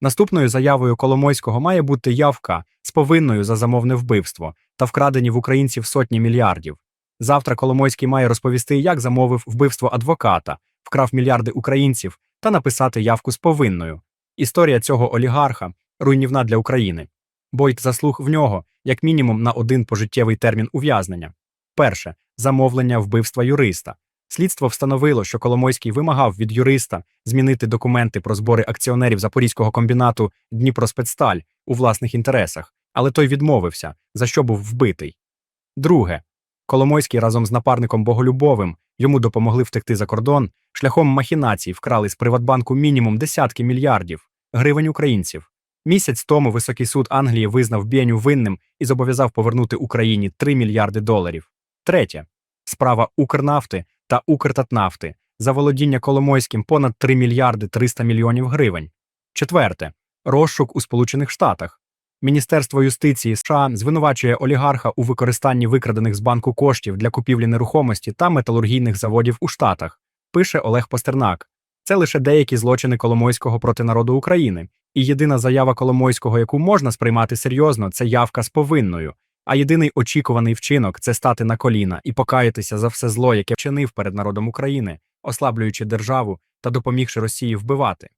Наступною заявою Коломойського має бути явка з повинною за замовне вбивство та вкрадені в українців сотні мільярдів. Завтра Коломойський має розповісти, як замовив вбивство адвоката, вкрав мільярди українців та написати явку з повинною. Історія цього олігарха руйнівна для України. Бойт заслуг в нього як мінімум на один пожиттєвий термін ув'язнення. Перше замовлення вбивства юриста. Слідство встановило, що Коломойський вимагав від юриста змінити документи про збори акціонерів Запорізького комбінату Дніпроспецсталь у власних інтересах, але той відмовився, за що був вбитий. Друге, Коломойський разом з напарником Боголюбовим йому допомогли втекти за кордон, шляхом махінацій вкрали з Приватбанку мінімум десятки мільярдів гривень українців. Місяць тому Високий суд Англії визнав Бєню винним і зобов'язав повернути Україні 3 мільярди доларів. Третє справа Укрнафти та Укртатнафти за володіння Коломойським понад 3 мільярди 300 мільйонів гривень. Четверте розшук у Сполучених Штатах. Міністерство юстиції США звинувачує олігарха у використанні викрадених з банку коштів для купівлі нерухомості та металургійних заводів у Штатах, пише Олег Постернак. Це лише деякі злочини Коломойського проти народу України. І єдина заява Коломойського, яку можна сприймати серйозно, це явка з повинною. А єдиний очікуваний вчинок це стати на коліна і покаятися за все зло, яке вчинив перед народом України, ослаблюючи державу та допомігши Росії вбивати.